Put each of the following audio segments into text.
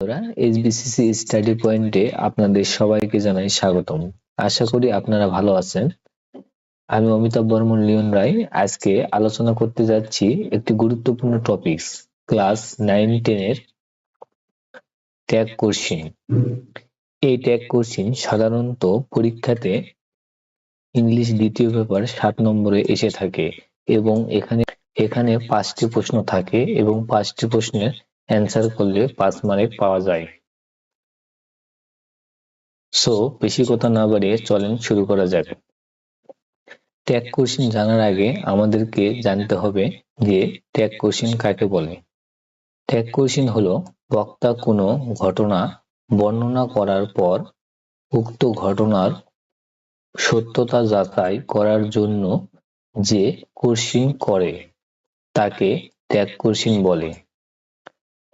বন্ধুরা এইচবিসিসি স্টাডি পয়েন্টে আপনাদের সবাইকে জানাই স্বাগতম। আশা করি আপনারা ভালো আছেন। আমি অমিতাভ বর্মন, লিওন রায়। আজকে আলোচনা করতে যাচ্ছি একটি গুরুত্বপূর্ণ টপিকস ক্লাস নাইন টেনের ট্যাগ কোশ্চিন এই ট্যাগ কোশ্চিন সাধারণত পরীক্ষাতে ইংলিশ দ্বিতীয় পেপার সাত নম্বরে এসে থাকে এবং এখানে এখানে পাঁচটি প্রশ্ন থাকে এবং পাঁচটি প্রশ্নের অ্যান্সার করলে পাঁচ মার্ক পাওয়া যায়। সো, বেশি কথা না বাড়িয়ে চলেন শুরু করা যাক। ট্যাগ কোশ্চিন জানার আগে আমাদেরকে জানতে হবে যে ট্যাগ কোশ্চিন কাকে বলে। ট্যাগ কোশ্চিন হলো, বক্তা কোনো ঘটনা বর্ণনা করার পর উক্ত ঘটনার সত্যতা যাচাই করার জন্য যে কোশ্চিন করে, তাকে ট্যাগ কোশ্চিন বলে।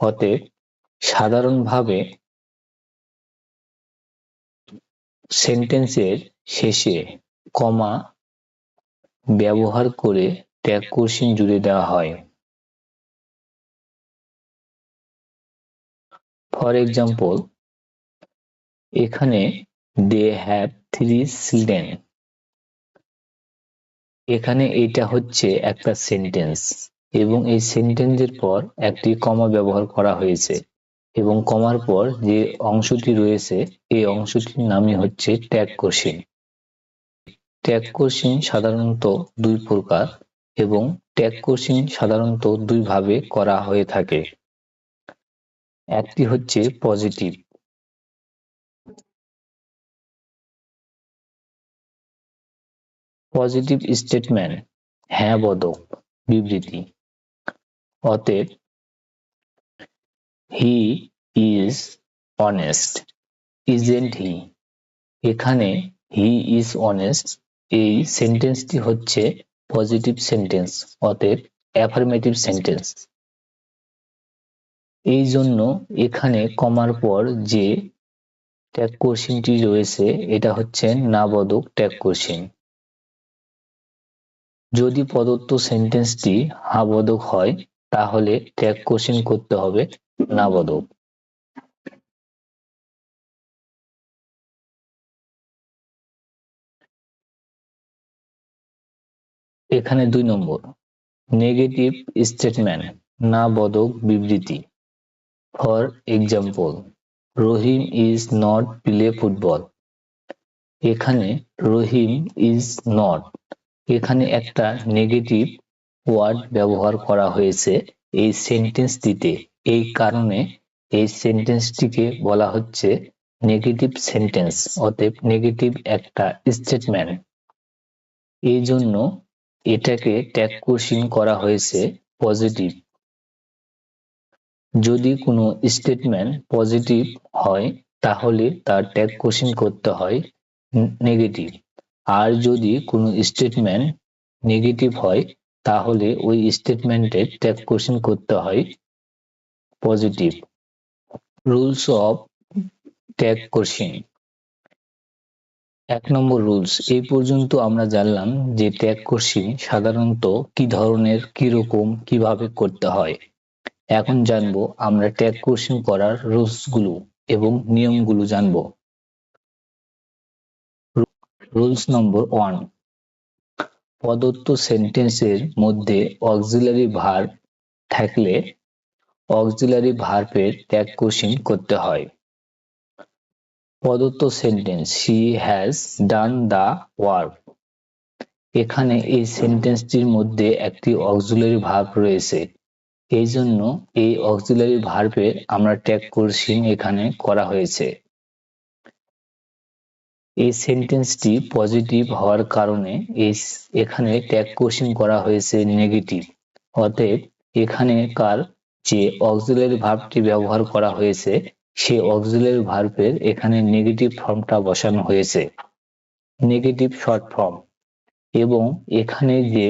অতএব সাধারণভাবে সেন্টেন্সের শেষে কমা ব্যবহার করে ট্যাগ কোশ্চিন জুড়ে দেওয়া হয়। ফর এক্সাম্পল এখানে দে হ্যাভ থ্রি চিলড্রেন এখানে এটা হচ্ছে একটা সেন্টেন্স এবং এই সেন্টেন্সের পর একটি কমা ব্যবহার করা হয়েছে এবং কমার পর যে অংশটি রয়েছে, এই অংশটির নামই হচ্ছে ট্যাগ কোশ্চিন ট্যাগ কোশ্চিন সাধারণত দুই প্রকার এবং ট্যাগ কোশ্চিন সাধারণত দুই ভাবে করা হয়ে থাকে। একটি হচ্ছে পজিটিভ। পজিটিভ স্টেটমেন্ট হ্যাঁ বদক, বিবৃতি। অতএব he is honest isn't he এখানে হি ইজ অনেস্ট এই সেন্টেন্সটি হচ্ছে পজিটিভ সেন্টেন্স অতএব অ্যাফার্মেটিভ সেন্টেন্স এই জন্য এখানে কমার পর যে ট্যাগ কোশ্চিনটি রয়েছে, এটা হচ্ছে না বোধক ট্যাগ কোশ্চিন যদি প্রদত্ত সেন্টেন্সটি হাবদক হয় তাহলে ট্যাগ কোশ্চিন করতে হবে না বোধক এখানে দুই নম্বর। নেগেটিভ স্টেটমেন্ট না বদক বিবৃতি। For example Rahim is not play football এখানে রহিম ইজ নট এখানে একটা নেগেটিভ ওয়ার্ড ব্যবহার করা হয়েছে এই সেন্টেন্সটিতে। এই কারণে এই সেন্টেন্সটিকে বলা হচ্ছে নেগেটিভ সেন্টেন্স, অতএব নেগেটিভ একটা স্টেটমেন্ট। এই জন্য এটাকে ট্যাগ কোশ্চিন করা হয়েছে পজিটিভ। যদি কোনো স্টেটমেন্ট পজিটিভ হয়, তাহলে তার ট্যাগ কোশ্চিন করতে হয় নেগেটিভ। আর যদি কোনো স্টেটমেন্ট নেগেটিভ হয় তাহলে ওই স্টেটমেন্টের ট্যাগ কোশ্চিন করতে হয় positive rules of tag question এক নম্বর রুলস এই পর্যন্ত আমরা জানলাম যে ট্যাগ কোশ্চিন সাধারণত কি ধরনের কি রকম কীভাবে করতে হয়। এখন জানব আমরা ট্যাগ কোশ্চিন করার রুলসগুলো এবং নিয়মগুলো জানব। রুলস নম্বর ওয়ান প্রদত্ত সেন্টেন্সের মধ্যে অক্সিলারি ভার্ব থাকলে অক্সিলারি ভার্বের ট্যাগ কোশ্চিন করতে হয়। প্রদত্ত sentence she has done the work এখানে এই সেন্টেন্সটির মধ্যে একটি অক্সিলারি ভার্ব রয়েছে। এই জন্য এই অক্সিলারি ভার্বের আমরা ট্যাগ কোশ্চিন এখানে করা হয়েছে। এই সেন্টেন্সটি পজিটিভ হওয়ার কারণে এই এখানে ট্যাগ কোশ্চিন করা হয়েছে নেগেটিভ অতএব এখানে কার যে অক্সিলারি ভার্বটি ব্যবহার করা হয়েছে, সে অক্সিলারি ভার্বের এখানে নেগেটিভ ফর্মটা বসানো হয়েছে। নেগেটিভ শর্ট ফর্ম এবং এখানে যে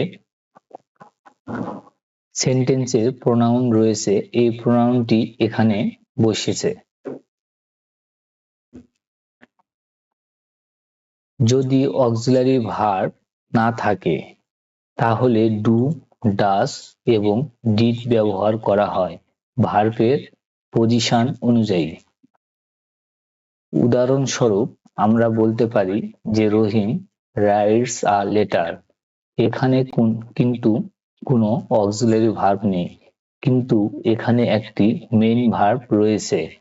সেন্টেন্সের প্রোনাউন রয়েছে, এই প্রোনাউনটি এখানে বসেছে। যদি অক্সিলারি ভার্ব না থাকে, তাহলে ডু, ডাস এবং ডিড ব্যবহার করা হয় ভার্বের পজিশন অনুযায়ী। উদাহরণস্বরূপ, আমরা বলতে পারি যে রহিম রাইটস আ লেটার। এখানে কোন- কিন্তু কোনো অক্সিলারি ভার্ব নেই, কিন্তু এখানে একটি মেইন ভার্ব রয়েছে।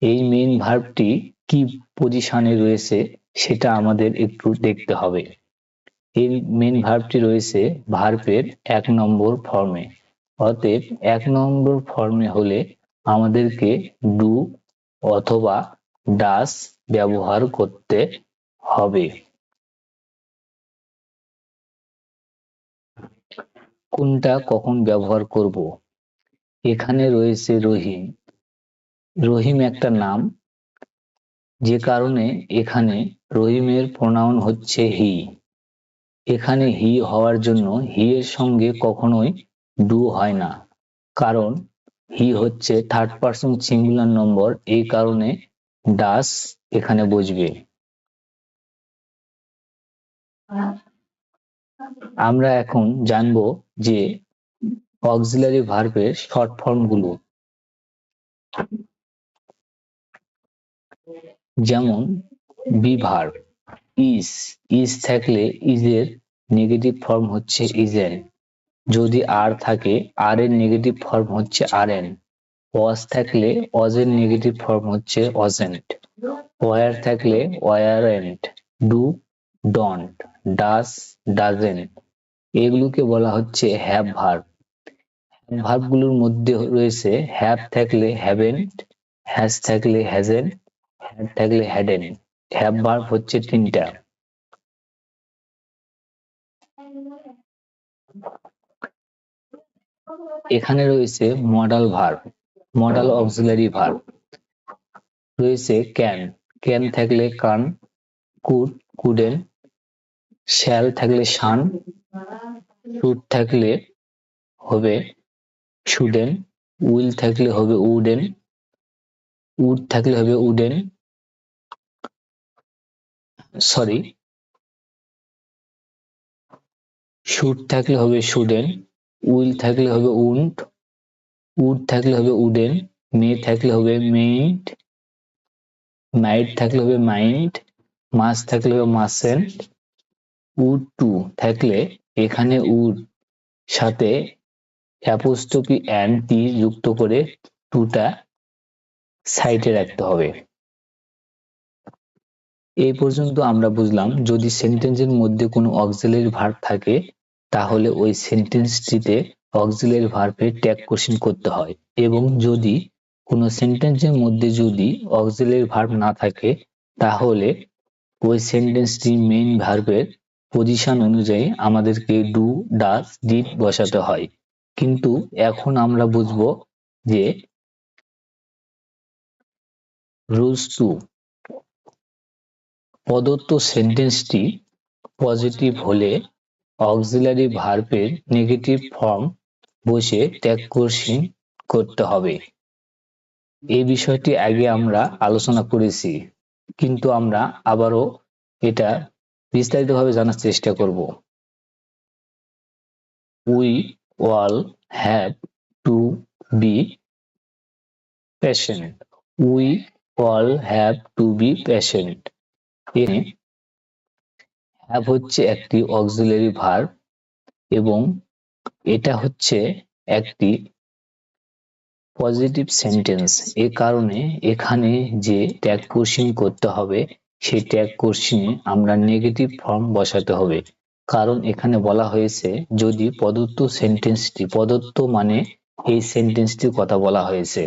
এই মেইন ভার্বটি কি পজিশনে রয়েছে সেটা আমাদের একটু দেখতে হবে। এই মেন ভার্বটি রয়েছে ভার্বের এক নম্বর ফর্মে অতএব এক নম্বর ফর্মে হলে আমাদেরকে ডু অথবা ডাস ব্যবহার করতে হবে। কোনটা কখন ব্যবহার করব? এখানে রয়েছে রহিম। রহিম একটা নাম। যে কারণে এখানে রহিমের প্রোনাউন হচ্ছে হি। এখানে হি হওয়ার জন্য হি এর সঙ্গে কখনোই ডু হয় না। কারণ হি হচ্ছে থার্ড পার্সন সিঙ্গুলার নম্বর এই কারণে ডাস এখানে বসবে। আমরা এখন জানব যে অক্সিলারি ভার্বের শর্ট ফর্মগুলো। যেমন বি ভার্ব ইজ ইজ থাকলে ইজের নেগেটিভ ফর্ম হচ্ছে ইজেন। যদি আর থাকে, আর এর নেগেটিভ ফর্ম হচ্ছে আর এন ওয়াজ থাকলে ওয়াজের নেগেটিভ ফর্ম হচ্ছে ওয়াজেন্ট। ওয়ার থাকলে weren't. Do, don't, does, doesn't. এগুলোকে বলা হচ্ছে হ্যাভ ভার্ব। ভার্বগুলোর মধ্যে রয়েছে হ্যাভ থাকলে হ্যাভেন্ট, হ্যাজ থাকলে হ্যাজেন্ট হ্যাড থাকলে হ্যাডেন হ্যাভ ভার্ব হচ্ছে তিনটা। এখানে রয়েছে modal verb modal auxiliary verb রয়েছে ক্যান ক্যান থাকলে কান কুড কুডেন শ্যাল থাকলে শান শুড থাকলে হবে শুডেন উইল থাকলে হবে উডেন উড থাকলে হবে উডেন। সরি। শুড থাকলে হবে শুডেন, উইল থাকলে হবে উন্ট, উড থাকলে হবে উডেন, মে থাকলে হবে মেইন্ট, নাইট থাকলে হবে মাইন্ড মাস থাকলে হবে মাসেন্ট, উড টু থাকলে এখানে উড, সাথে অ্যাপোস্টপি অ্যান্ড টি যুক্ত করে টুটা সাইডে রাখতে হবে। এই পর্যন্ত আমরা বুঝলাম, যদি সেন্টেন্সের মধ্যে কোনো অক্সিলারি ভার্ব থাকে, তাহলে ওই সেন্টেন্সটিতে অক্সিলারি ভার্বের ট্যাগ কোশ্চেন করতে হয়। এবং যদি কোনো সেন্টেন্সের মধ্যে যদি অক্সিলারি ভার্ব না থাকে, তাহলে ওই সেন্টেন্সটি মেইন ভার্বের পজিশন অনুযায়ী আমাদেরকে ডু ডাস ডিড বসাতে হয়। কিন্তু এখন আমরা বুঝব যে রুলস টু প্রদত্ত সেন্টেন্সটি পজিটিভ হলে অক্সিলারি ভার্বের নেগেটিভ ফর্ম বসে কোশ্চিন করতে হবে। এই বিষয়টি আগে আমরা আলোচনা করেছি, কিন্তু আমরা আবারও এটা বিস্তারিতভাবে জানার চেষ্টা করব। We all have to be patient we all have to be patient এখানে হচ্ছে একটি অক্সিলারি ভার্ব এবং এটা হচ্ছে একটি পজিটিভ সেন্টেন্স এ কারণে এখানে যে ট্যাগ কোশ্চিন করতে হবে, সেই ট্যাগ কোশ্চিনে আমরা নেগেটিভ ফর্ম বসাতে হবে। কারণ এখানে বলা হয়েছে, যদি প্রদত্ত সেন্টেন্সটি প্রদত্ত মানে এই সেন্টেন্সটির কথা বলা হয়েছে।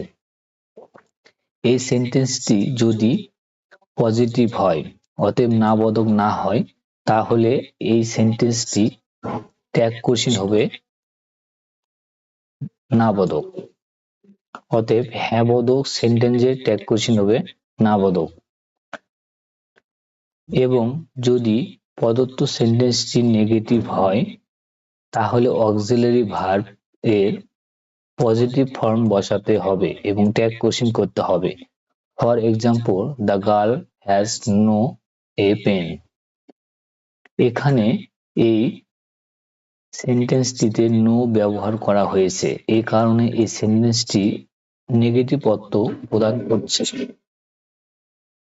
এই সেন্টেন্সটি যদি পজিটিভ হয়, অতএব না বদক না হয়, তাহলে এই সেন্টেন্সটি ট্যাগ কোশ্চিন হবে না বদক অতএব হ্যাঁ বদক সেন্টেন্সের ট্যাগ কোশ্চিন হবে না বদক এবং যদি প্রদত্ত সেন্টেন্সটি নেগেটিভ হয়, তাহলে অক্সিলারি ভার্ব এর পজিটিভ ফর্ম বসাতে হবে এবং ট্যাগ কোশ্চিন করতে হবে। For example the girl has no a pen এখানে এই সেন্টেন্সটিতে নো ব্যবহার করা হয়েছে। এই কারণে এই সেন্টেন্সটি নেগেটিভ অর্থ প্রদান করছে।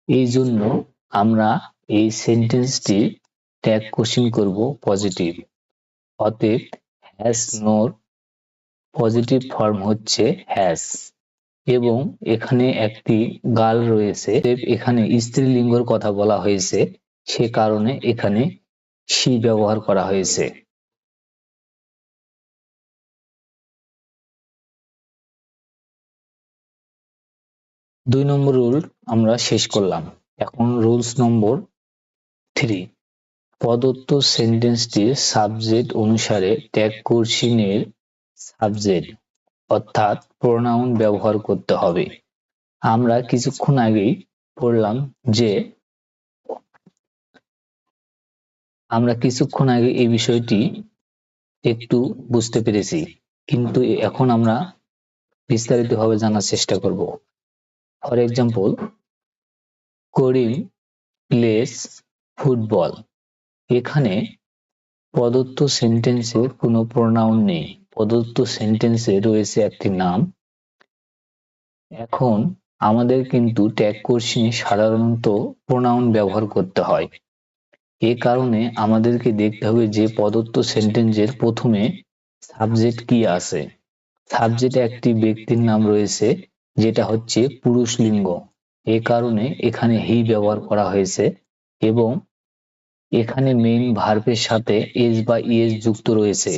এই জন্য আমরা এই সেন্টেন্সটি ট্যাগ কোশ্চিন করব পজিটিভ অতএব হ্যাজ নোর পজিটিভ ফর্ম হচ্ছে হ্যাজ এবং এখানে একটি গাল রয়েছে। এখানে স্ত্রীলিঙ্গর কথা বলা হয়েছে, সে কারণে এখানে সি ব্যবহার করা হয়েছে। দুই নম্বর রুল আমরা শেষ করলাম। এখন রুলস নম্বর থ্রি প্রদত্ত সেন্টেন্সটির সাবজেক্ট অনুসারে ট্যাগ কোশ্চিনের সাবজেক্ট অর্থাৎ প্রোনাউন ব্যবহার করতে হবে। আমরা কিছুক্ষণ আগেই পড়লাম যে আমরা কিছুক্ষণ আগে এই বিষয়টি একটু বুঝতে পেরেছি, কিন্তু এখন আমরা বিস্তারিতভাবে জানার চেষ্টা করব। For example Karim plays football এখানে প্রদত্ত সেন্টেন্সে কোনো প্রোনাউন নেই। প্রদত্ত সেন্টেন্সে রয়েছে একটি নাম। এখন আমাদের কিন্তু ট্যাগ কোশ্চিনে সাধারণত প্রোনাউন ব্যবহার করতে হয়। এ কারণে আমাদেরকে দেখতে হবে যে প্রদত্ত সেন্টেন্সের প্রথমে সাবজেক্ট কি আছে। সাবজেক্ট একটি ব্যক্তির নাম রয়েছে, যেটা হচ্ছে পুরুষ লিঙ্গ। এ কারণে এখানে হি ব্যবহার করা হয়েছে এবং এখানে মেইন ভার্বের সাথে এস বা ইএস যুক্ত রয়েছে।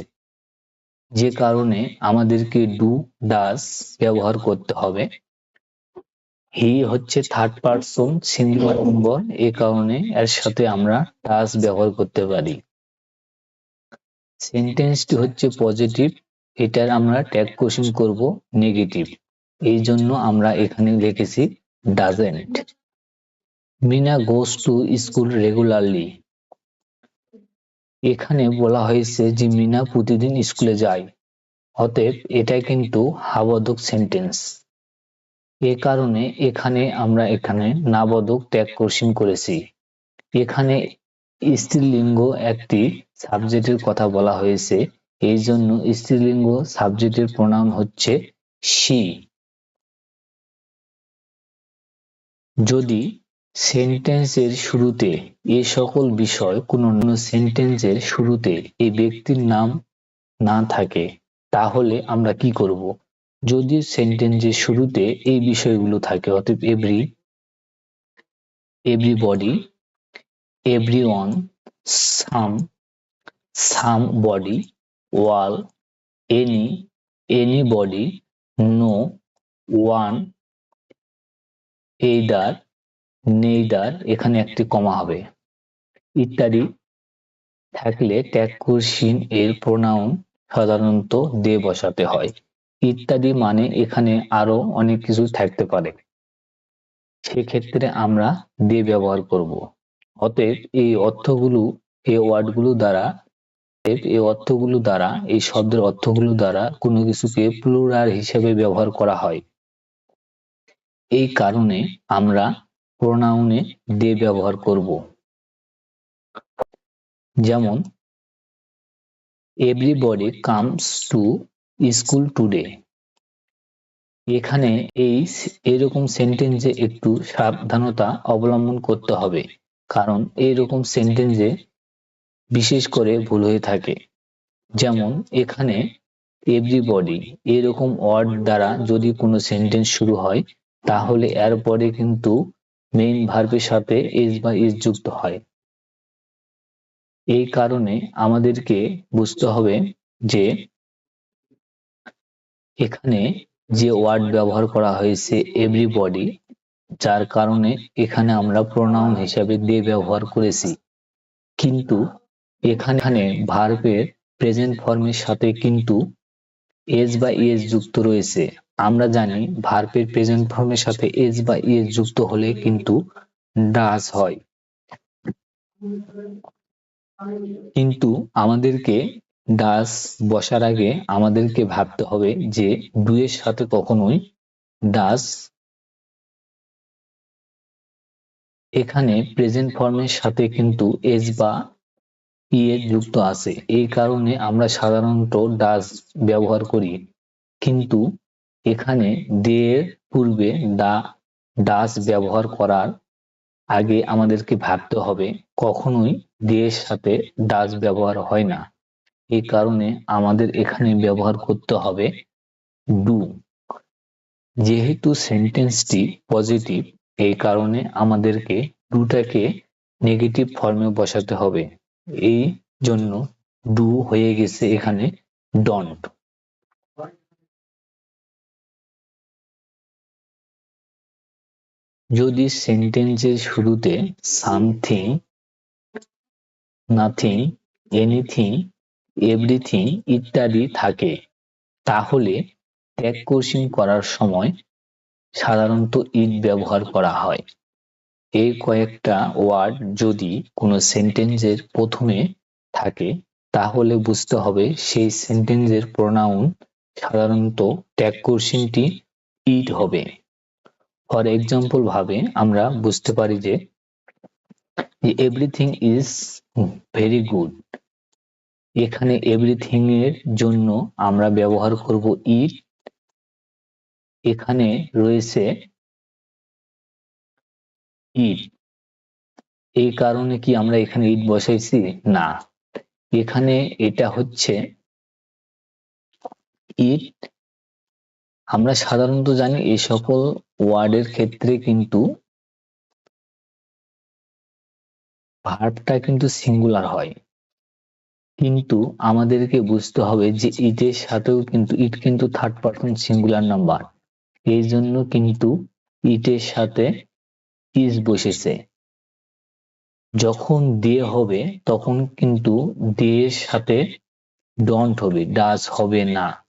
যে কারণে আমাদেরকে ডু ডাস ব্যবহার করতে হবে। হি হচ্ছে থার্ড পারসন সিঙ্গুলার নম্বর এ কারণে এর সাথে আমরা ডাস ব্যবহার করতে পারি। সেন্টেন্সটি হচ্ছে পজিটিভ এটার আমরা ট্যাগ কোশ্চেন করব নেগেটিভ এই জন্য আমরা এখানে লিখেছি doesn't Meena goes to school regularly এখানে বলা হয়েছে যে মিনা প্রতিদিন স্কুলে যায়। অতএব এটা কিন্তু হাবোধক সেন্টেন্স এ কারণে এখানে আমরা এখানে নাবোধক ত্যাগ কোশ্চিন করেছি। এখানে স্ত্রীলিঙ্গ একটি সাবজেক্টের কথা বলা হয়েছে। এই জন্য স্ত্রীলিঙ্গ সাবজেক্টের প্রণাম হচ্ছে সি যদি সেন্টেন্সের শুরুতে এ সকল বিষয় কোনো সেন্টেন্সের শুরুতে এই ব্যক্তির নাম না থাকে, তাহলে আমরা কি করব? যদি সেন্টেন্সের শুরুতে এই বিষয়গুলো থাকে, অতএব every everybody everyone some somebody one any anybody no one either neither এখানে একটি কমা হবে। ইত্যাদি থাকলে ট্যাগ কোশ্চিন এর প্রোনাউন সাধারণত দে বসাতে হয়। ইত্যাদি মানে এখানে আরও অনেক কিছু থাকতে পারে। সেক্ষেত্রে আমরা দে ব্যবহার করব। অতএব এই অর্থগুলো, এই ওয়ার্ডগুলো দ্বারা এই অর্থগুলো দ্বারা, এই শব্দের অর্থগুলো দ্বারা কোনো কিছুকে প্লুরাল হিসেবে ব্যবহার করা হয়। এই কারণে আমরা প্রোনাউনে দে ব্যবহার করব। যেমন everybody comes to school today এখানে এই এরকম সেন্টেন্সে একটু সাবধানতা অবলম্বন করতে হবে, কারণ এইরকম সেন্টেন্সে বিশেষ করে ভুল হয়ে থাকে। যেমন, এখানে এভরিবডি এরকম ওয়ার্ড দ্বারা যদি কোনো সেন্টেন্স শুরু হয়, তাহলে এরপরে কিন্তু মেইন ভার্বের সাথে এস বা ইস যুক্ত হয়। এই কারণে আমাদেরকে বুঝতে হবে যে এখানে যে ওয়ার্ড ব্যবহার করা হয়েছে এভরিবডি যার কারণে এখানে আমরা প্রোনাউন হিসাবে দিয়ে ব্যবহার করেছি। কিন্তু এখানে ভার্বের প্রেজেন্ট ফর্মের সাথে কিন্তু এস বা ইএস যুক্ত রয়েছে। আমরা জানি ভার্বের প্রেজেন্ট ফর্মের সাথে এস বা ইএস যুক্ত হলে কিন্তু ডাস হয়। কিন্তু আমাদেরকে ডাস বসার আগে আমাদেরকে ভাবতে হবে যে দুয়ের সাথে কখনোই ডাস এখানে প্রেজেন্ট ফর্মের সাথে কিন্তু এস বা ইয়ে যুক্ত আছে। এই কারণে আমরা সাধারণত ডাস ব্যবহার করি। কিন্তু এখানে দিয়ে পূর্বে দা ডাস ব্যবহার করার আগে আমাদেরকে ভাবতে হবে, কখনোই দিয়ের সাথে ডাস ব্যবহার হয় না। এই কারণে আমাদের এখানে ব্যবহার করতে হবে ডু। যেহেতু সেন্টেন্সটি পজিটিভ এই কারণে আমাদেরকে ডুটাকে নেগেটিভ ফর্মে বসাতে হবে। এই জন্য ডু হয়ে গেছে এখানে ডন্ট। যদি সেন্টেন্সের শুরুতে সামথিং, নাথিং, এনিথিং, এভরিথিং ইত্যাদি থাকে, তাহলে ট্যাগ কোর্সিং করার সময় সাধারণত ইট ব্যবহার করা হয়। এই কয়েকটা ওয়ার্ড যদি কোনো সেন্টেন্সের প্রথমে থাকে, তাহলে বুঝতে হবে সেই সেন্টেন্সের প্রোনাউন সাধারণত ট্যাগ কোর্সিংটি ইট হবে। ফর এক্সাম্পল ভাবে আমরা বুঝতে পারি যে এভরিথিং ইজ ভেরি গুড এখানে এভরিথিং এর জন্য আমরা ব্যবহার করব ইট এখানে রয়েছে ইট এই কারণে কি আমরা এখানে ইট বসাইছি? না। এখানে এটা হচ্ছে ইট আমরা সাধারণত জানি এই সকল ওয়ার্ডের ক্ষেত্রে কিন্তু ভার্বটা কিন্তু সিঙ্গুলার হয়। কিন্তু আমাদেরকে বুঝতে হবে যে ইটের সাথেও কিন্তু ইট কিন্তু থার্ড পার্সন সিঙ্গুলার নাম্বার এই জন্য কিন্তু ইটের সাথে ইজ বসেছে। যখন দিয়ে হবে, তখন কিন্তু দিয়ের সাথে ডন্ট হবে ডাস হবে না।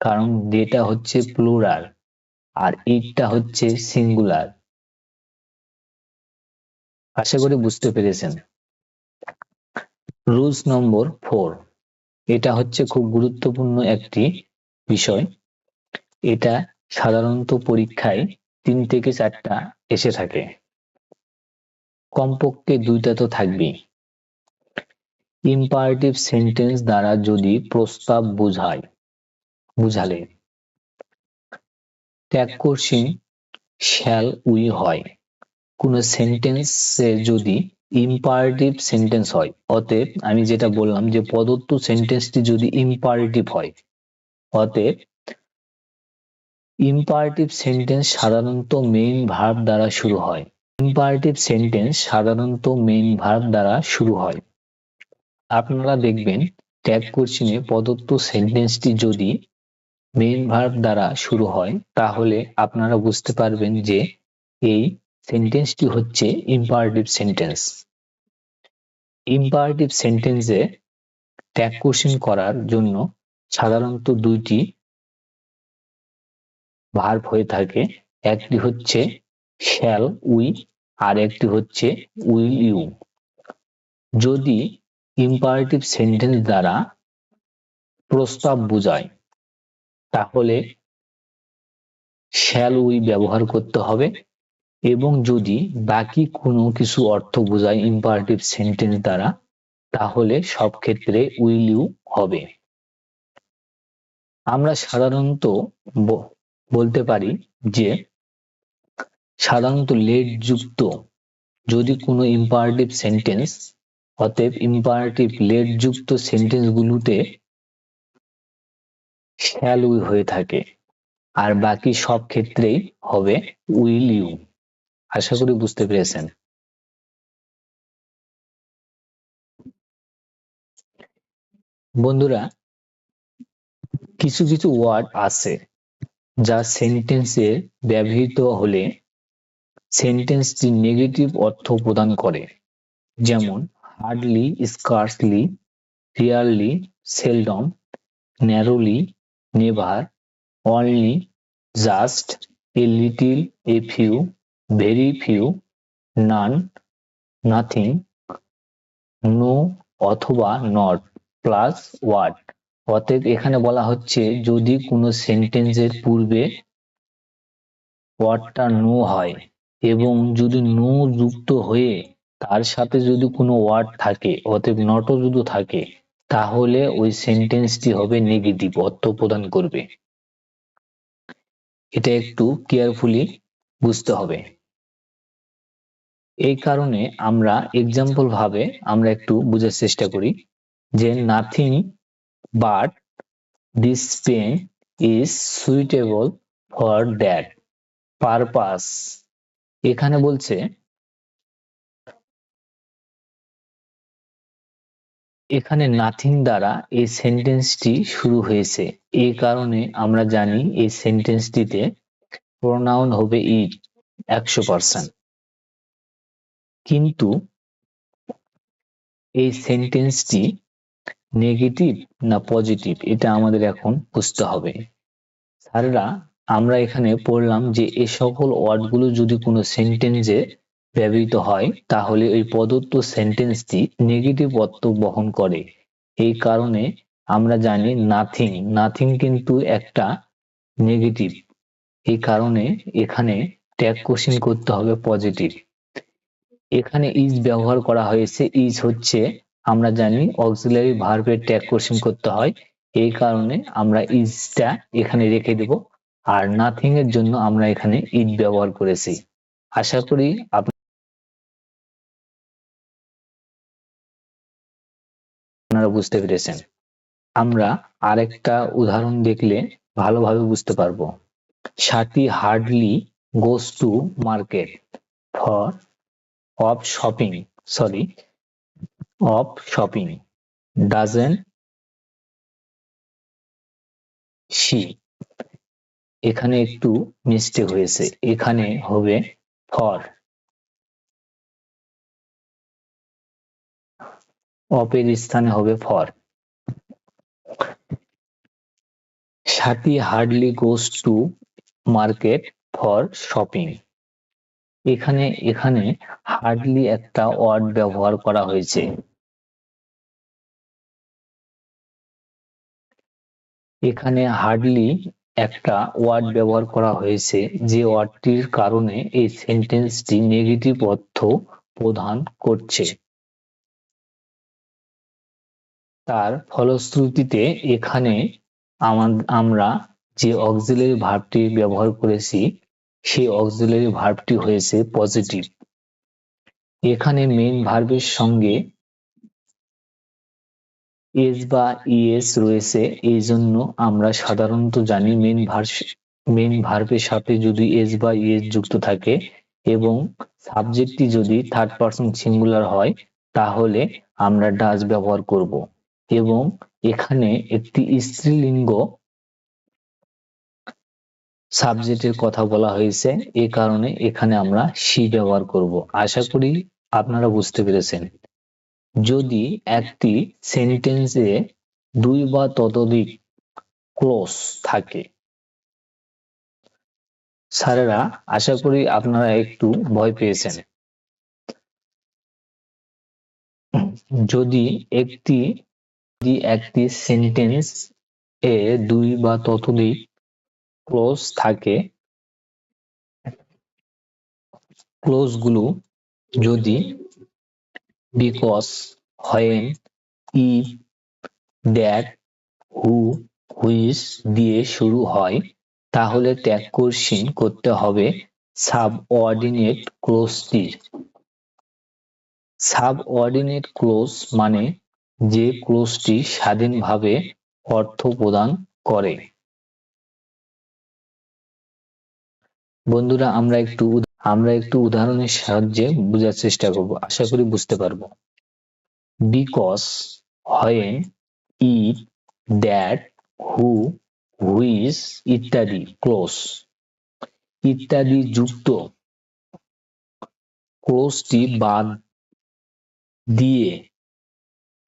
কারণ ডেটা হচ্ছে প্লুরাল আর ইটটা হচ্ছে সিঙ্গুলার আশা করি বুঝতে পেরেছেন। রুলস নম্বর ফোর এটা হচ্ছে খুব গুরুত্বপূর্ণ একটি বিষয়। এটা সাধারণত পরীক্ষায় তিন থেকে চারটা এসে থাকে। কমপক্ষে দুইটা তো থাকবেই। ইম্পারেটিভ সেন্টেন্স দ্বারা যদি প্রস্তাব বোঝায় বুঝালে। ত্যাগ করছি শ্যাল উই হয়। কোন সেন্টেন্সে যদি ইম্পারেটিভ সেন্টেন্স হয়, অতএব আমি যেটা বললাম যে প্রদত্ত সেন্টেন্সটি যদি ইম্পারেটিভ হয়, অতএব ইম্পারেটিভ সেন্টেন্স সাধারণত মেইন ভার্ব দ্বারা শুরু হয়। ইম্পারেটিভ সেন্টেন্স সাধারণত মেইন ভার্ব দ্বারা শুরু হয়। আপনারা দেখবেন ট্যাগ কোশ্চিনে প্রদত্ত সেন্টেন্সটি যদি মেইন ভার্ব দ্বারা শুরু হয়, তাহলে আপনারা বুঝতে পারবেন যে এই সেন্টেন্সটি হচ্ছে ইম্পারেটিভ সেন্টেন্স ইম্পারেটিভ সেন্টেন্সে ট্যাগ কোশ্চিন করার জন্য সাধারণত দুইটি ভার্ব হয়ে থাকে, একটি হচ্ছে শ্যাল উই আর একটি হচ্ছে উইল ইউ যদি ইম্পারেটিভ সেন্টেন্স দ্বারা প্রস্তাব বোঝায় তাহলে শ্যাল উই ব্যবহার করতে হবে? এবং যদি বাকি কোনো কিছু অর্থ বোঝায় ইম্পারেটিভ সেন্টেন্স দ্বারা, তাহলে সব ক্ষেত্রে উইল ইউ হবে। আমরা সাধারণত বলতে পারি যে সাধারণত লেট যুক্ত যদি কোনো ইম্পারেটিভ সেন্টেন্স অতএব ইম্পারেটিভ লেট যুক্ত সেন্টেন্সগুলোতে শ্যাল উই হয়ে থাকে। আর বাকি সব ক্ষেত্রেই হবে উইল ইউ আশা করি বুঝতে পেরেছেন। বন্ধুরা, কিছু কিছু ওয়ার্ড আছে যা সেন্টেন্সে ব্যবহৃত হলে সেন্টেন্সটি নেগেটিভ অর্থ প্রদান করে। যেমন hardly scarcely rarely seldom narrowly never only just a little a few very few none nothing no অথবা নট প্লাস ওয়ার্ড অতএব এখানে বলা হচ্ছে যদি কোনো সেন্টেন্সের পূর্বে ওয়ার্ডটা নো হয় এবং যদি নো যুক্ত হয়ে তার সাথে যদি কোনো ওয়ার্ড থাকে, অতএব নটও যদি থাকে তাহলে ওই সেন্টেন্সটি হবে নেগেটিভ অর্থ প্রদান করবে। এটা একটু কেয়ারফুলি বুঝতে হবে। এই কারণে আমরা এক্সাম্পল ভাবে আমরা একটু বোঝার চেষ্টা করি যে nothing but this pen is suitable for that purpose এখানে বলছে এখানে নাথিং দ্বারা এই সেন্টেন্সটি শুরু হয়েছে। এই কারণে আমরা জানি এই সেন্টেন্সটিতে প্রোনাউন হবে ইট একশো পার্সেন্ট কিন্তু এই সেন্টেন্সটি নেগেটিভ না পজিটিভ এটা আমাদের এখন বুঝতে হবে। স্যাররা, আমরা এখানে পড়লাম যে এ সকল ওয়ার্ডগুলো যদি কোনো সেন্টেন্সে ব্যবহৃত হয়, তাহলে ওই প্রদত্ত সেন্টেন্সটি নেগেটিভ অর্থ বহন করে। এই কারণে আমরা জানি নাথিং নাথিং কিন্তু একটা নেগেটিভ এই কারণে এখানে ট্যাগ কোশ্চিন করতে হবে পজিটিভ এখানে ইজ ব্যবহার করা হয়েছে ইজ হচ্ছে আমরা জানি অক্সিলারি ভার্বের ট্যাগ কোশ্চিন করতে হয়, এই কারণে আমরা ইজটা এখানে রেখে দেব। আর নাথিং এর জন্য আমরা এখানে ইজ ব্যবহার করেছি। আশা করি আপনারা বুঝতে পেরেছেন। আমরা আরেকটা উদাহরণ দেখলে ভালোভাবে বুঝতে পারব। Sathi hardly goes to market for of shopping sorry of shopping doesn't she এখানে একটু মিস্টেক হয়েছে। এখানে হবে ফর অপের স্থানে হবে for. Sathi hardly goes to market for shopping. এখানে এখানে হার্ডলি একটা ওয়ার্ড ব্যবহার করা হয়েছে। এখানে হার্ডলি একটা ওয়ার্ড ব্যবহার করা হয়েছে, যে ওয়ার্ডটির কারণে এই সেন্টেন্সটি নেগেটিভ অর্থ প্রদান করছে। তার ফলশ্রুতিতে এখানে আমরা যে অক্সিলারি ভার্বটি ব্যবহার করেছি, সেই অক্সিলারি ভার্বটি হয়েছে পজিটিভ। এখানে মেইন ভার্বের সঙ্গে এস বা ইএস রয়েছে এই জন্য আমরা সাধারণত জানি মেন ভার্ব মেন ভার্বের সাথে যদি এস বা ইএস যুক্ত থাকে এবং সাবজেক্টটি যদি থার্ড পারসন সিঙ্গুলার হয়, তাহলে আমরা ডাজ ব্যবহার করব। এবং এখানে একটি স্ত্রীলিঙ্গ সাবজেক্টের কথা বলা হয়েছে। এ কারণে এখানে আমরা সি ব্যবহার করব। আশা করি আপনারা বুঝতে পেরেছেন। যদি একটি সেন্টেন্সে দুই বা ততোধিক ক্লোজ থাকে, স্যারেরা আশা করি আপনারা একটু ভয় পেয়েছেন। যদি একটি যদি একটি সেন্টেন্স এ দুই বা ততোধিক ক্লোজ থাকে ক্লোজগুলো যদি because when if that who which দিয়ে শুরু হয়, তাহলে ট্যাগ কোশ্চিন করতে হবে সাবঅর্ডিনেট ক্লোজটির সাবঅর্ডিনেট ক্লোজ মানে যে ক্লোজটি স্বাধীনভাবে অর্থ প্রদান করে। বন্ধুরা, আমরা একটু আমরা একটু উদাহরণের সাহায্যে বোঝার চেষ্টা করব। আশা করি বুঝতে পারব। Because when it that who which ইত্যাদি ক্লোজ ইত্যাদি যুক্ত ক্লোজটি বাদ দিয়ে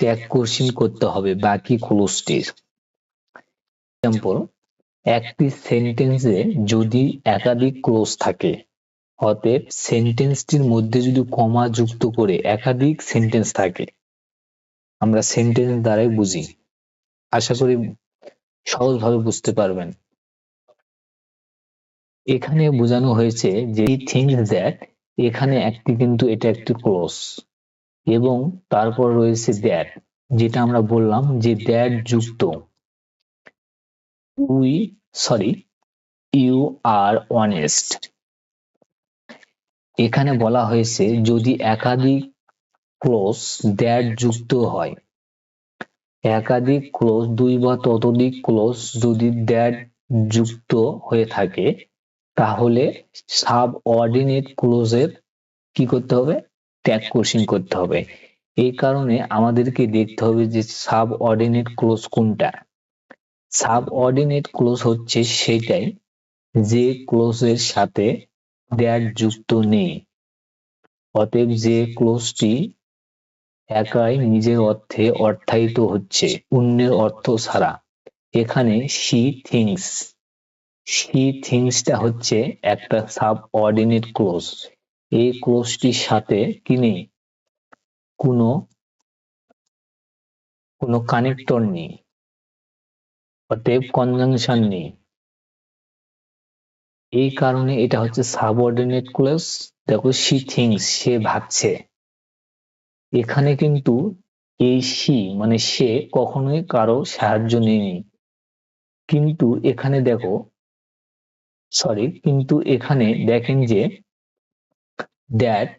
ট্যাগ কোশ্চিন করতে হবে, বাকি ক্লোজটির এক্সাম্পল একটি সেন্টেন্সে যদি একাধিক ক্লোজ থাকে, অতএব সেন্টেন্সটির মধ্যে যদি কমা যুক্ত করে একাধিক সেন্টেন্স থাকে, আমরা সেন্টেন্স দ্বারাই বুঝি। আশা করি সহজভাবে বুঝতে পারবেন। এখানে বোঝানো হয়েছে যে থিংস দ্যাট এখানে একটি কিন্তু এটা একটি ক্লোজ এবং তারপর রয়েছে দ্যাট যেটা আমরা বললাম যে দ্যাট যুক্ত। We sorry you are honest এখানে বলা হয়েছে যদি একাধিক ক্লোজ দ্যাট যুক্ত হয়। একাধিক ক্লোজ দুই বা ততোধিক ক্লোজ যদি দ্যাট যুক্ত হয়ে থাকে, তাহলে সাব অর্ডিনেট ক্লোজের কি করতে হবে? ট্যাগ কোর্সিং করতে হবে। এই কারণে আমাদেরকে দেখতে হবে যে সাব অর্ডিনেট ক্লোজ কোনটা? সাব অর্ডিনেট ক্লোজ হচ্ছে সেটাই যে ক্লোজের সাথে দ্যাট যুক্ত নেই। অতএব যে ক্লোজটি একাই নিজের অর্থে অর্থায়িত হচ্ছে, অন্যের অর্থ ছাড়া। এখানে সি থিংস সি থিংসটা হচ্ছে একটা সাব অর্ডিনেট ক্লোজ এই ক্লোজটির সাথে কি নেই? কোনো কোনো কানেক্টর নেই অতএব কনজাংশন নেই। এই কারণে এটা হচ্ছে সাবঅর্ডিনেট ক্লোজ দেখো সি থিংস সে ভাবছে এখানে কিন্তু এই সি মানে সে কখনোই কারও সাহায্য নেয়নি। কিন্তু এখানে দেখো সরি কিন্তু এখানে দেখেন যে দ্যাট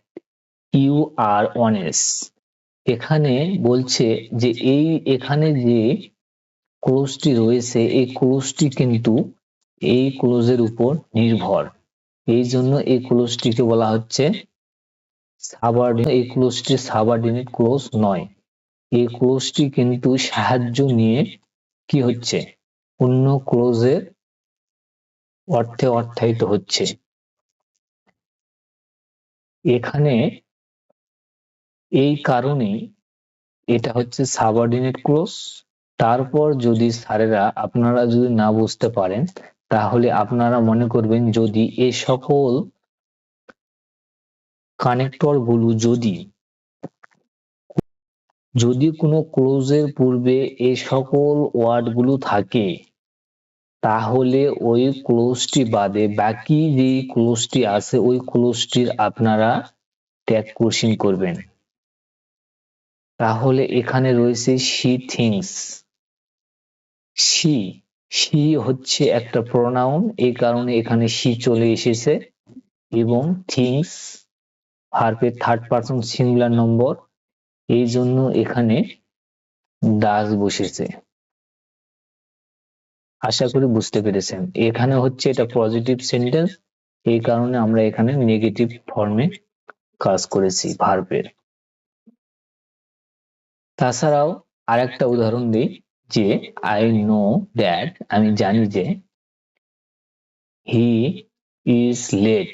ইউ আর অনেস্ট এখানে বলছে যে এই, এখানে যে ক্লোজটি রয়েছে, এই ক্লোজটি কিন্তু এই ক্লোজের উপর নির্ভর। এই জন্য এই ক্লোজটিকে বলা হচ্ছে সাবার্ডিনেট এই ক্লোজটি সাবার্ডিনেট ক্লোজ নয়। এই ক্লোজটি কিন্তু সাহায্য নিয়ে কি হচ্ছে? অন্য ক্লোজের অর্থে অর্থায়িত হচ্ছে। এখানে এই কারণে এটা হচ্ছে সাবঅর্ডিনেট ক্লোজ তারপর যদি স্যারেরা, আপনারা যদি না বুঝতে পারেন, তাহলে আপনারা মনে করবেন যদি এ সকল কানেক্টরগুলো যদি যদি কোনো ক্লোজের পূর্বে এই সকল ওয়ার্ডগুলো থাকে তাহলে ওই ক্লোজটি বাদে বাকি যে ক্লোজটি আছে, ওই ক্লোজটির আপনারা ট্যাগ কোর্সিং করবেন। তাহলে এখানে রয়েছে সি থিংস সি সি হচ্ছে একটা প্রোনাউন এই কারণে এখানে সি চলে এসেছে এবং থিংস ভার্বের থার্ড পারসন সিঙ্গুলার নম্বর এই জন্য এখানে দাস বসেছে। আশা করি বুঝতে পেরেছেন। এখানে হচ্ছে এটা পজিটিভ সেন্টেন্স এই কারণে আমরা এখানে নেগেটিভ ফর্মে কাজ করেছি ভার্বের তাছাড়াও আরেকটা উদাহরণ দিই যে আই নো দ্যাট আমি জানি যে he is late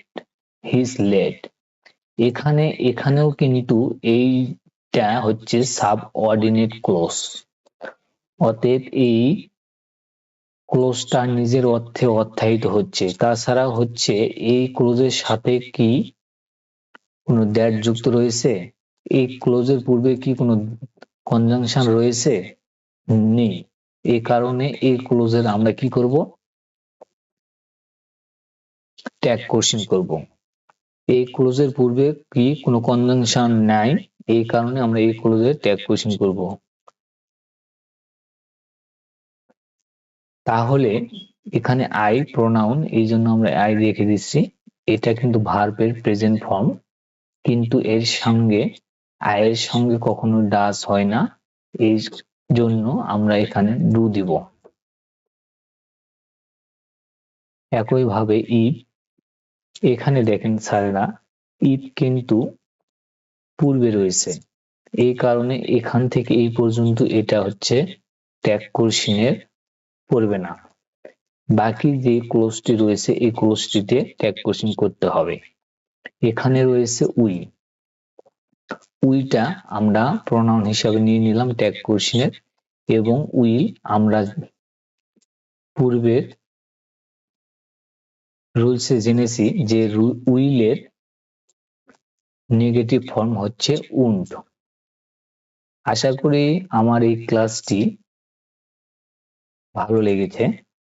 his late এখানে, এখানেও কিন্তু এইটা হচ্ছে সাব অর্ডিনেট ক্লোজ অতএব এই ক্লোজটা নিজের অর্থে অর্থায়িত হচ্ছে। তাছাড়া হচ্ছে, এই ক্লোজের সাথে কি কোনো দ্যাট যুক্ত রয়েছে? এই ক্লোজের পূর্বে কি কোনো কনজাংশন রয়েছে? নেই। এই কারণে এই ক্লোজের আমরা কি করব? ট্যাগ কোশ্চিন করব। এই ক্লোজের পূর্বে কি কোনো কনজাংশন নাই? এই কারণে আমরা এই ক্লোজের ট্যাগ কোশ্চিন করব। তাহলে এখানে আই প্রোনাউন এই জন্য আমরা আই রেখে দিচ্ছি। এটা কিন্তু ভার্বের প্রেজেন্ট ফর্ম কিন্তু এর সঙ্গে আয়ের সঙ্গে কখনো ডাস হয় না। এই জন্য আমরা এখানে ডু দিব। একইভাবে ইফ এখানে দেখেন স্যারেরা ইফ কিন্তু পূর্বে রয়েছে। এই কারণে এখান থেকে এই পর্যন্ত এটা হচ্ছে ট্যাগ কোর্সিনের পড়বে না। বাকি যে ক্লোজটি রয়েছে, এই ক্লোজটিতে ট্যাগ কোর্সিং করতে হবে। এখানে রয়েছে উই। উইটা আমরা প্রনাউন হিসাবে নিয়ে নিলাম ট্যাগ কোশ্চিনের এবং উই আমরা পূর্বের রুলসে জেনেছি যে উইলের নেগেটিভ ফর্ম হচ্ছে উন্ড। আশা করি আমার এই ক্লাসটি ভালো লেগেছে।